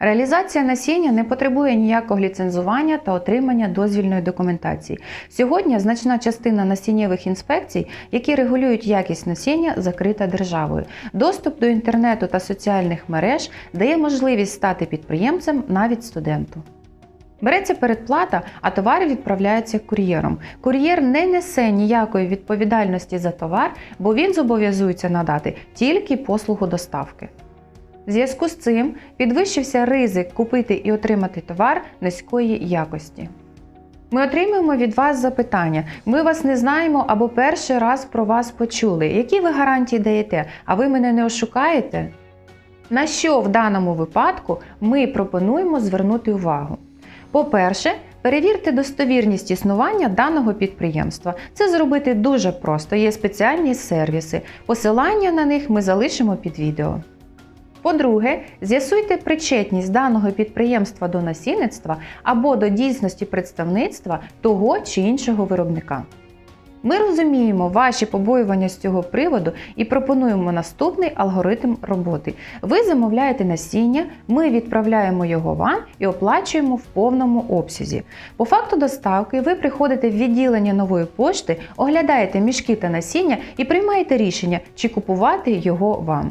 Реалізація насіння не потребує ніякого ліцензування та отримання дозвільної документації. Сьогодні значна частина насіннєвих інспекцій, які регулюють якість насіння, закрита державою. Доступ до інтернету та соціальних мереж дає можливість стати підприємцем навіть студенту. Береться передплата, а товари відправляються кур'єром. Кур'єр не несе ніякої відповідальності за товар, бо він зобов'язується надати тільки послугу доставки. В зв'язку з цим підвищився ризик купити і отримати товар низької якості. Ми отримуємо від вас запитання. Ми вас не знаємо або перший раз про вас почули. Які ви гарантії даєте? А ви мене не ошукаєте? На що в даному випадку ми пропонуємо звернути увагу? По-перше, перевірте достовірність існування даного підприємства. Це зробити дуже просто. Є спеціальні сервіси. Посилання на них ми залишимо під відео. По-друге, з'ясуйте причетність даного підприємства до насінництва або до дійсності представництва того чи іншого виробника. Ми розуміємо ваші побоювання з цього приводу і пропонуємо наступний алгоритм роботи. Ви замовляєте насіння, ми відправляємо його вам і оплачуємо в повному обсязі. По факту доставки ви приходите в відділення нової пошти, оглядаєте мішки та насіння і приймаєте рішення, чи купувати його вам.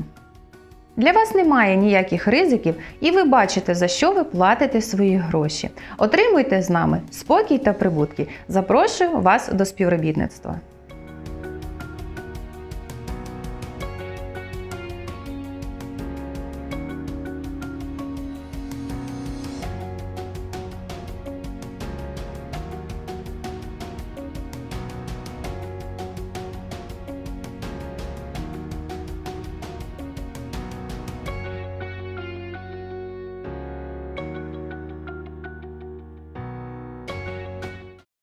Для вас немає ніяких ризиків, і ви бачите, за що ви платите свої гроші. Отримуйте з нами спокій та прибутки. Запрошую вас до співробітництва.